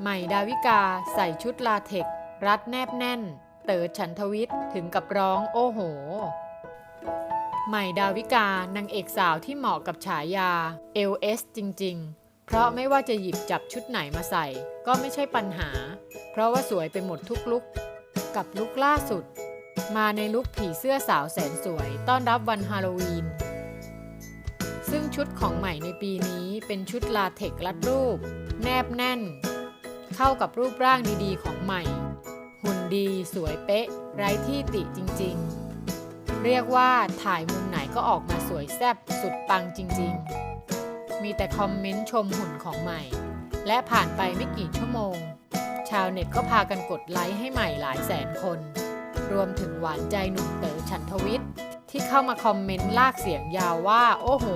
ใหม่ดาวิกาใส่ชุดลาเทกรัดแนบแน่น เต๋อฉันทวิทย์ถึงกับร้องโอ้โห ใหม่ดาวิกานางเอกสาวที่เหมาะกับฉายา LS จริง ๆ เพราะไม่ว่าจะหยิบจับชุดไหนมาใส่ ก็ไม่ใช่ปัญหา เพราะว่าสวยไปหมดทุกลุก กับลุกล่าสุด มาในลุกผีเสื้อสาวแสนสวย ต้อนรับวันฮาโลวีน ซึ่งชุดของใหม่ในปีนี้เป็นชุดลาเทกซ์รัดรูป แนบแน่น เข้ากับรูปร่างดีๆ ของใหม่ หุ่นดีสวยเป๊ะ ไร้ที่ติจริงๆ เรียกว่าถ่ายมุมไหนก็ออกมาสวยแซ่บสุดปังจริงๆ มีแต่คอมเมนต์ชมหุ่นของใหม่ และผ่านไปไม่กี่ชั่วโมง ชาวเน็ตก็พากันกดไลค์ให้ใหม่หลายแสนคน รวมถึงหวานใจหนุ่มเต๋อฉันทวิทย์ ที่เข้ามาคอมเมนต์ลากเสียงยาวว่า โอ้โห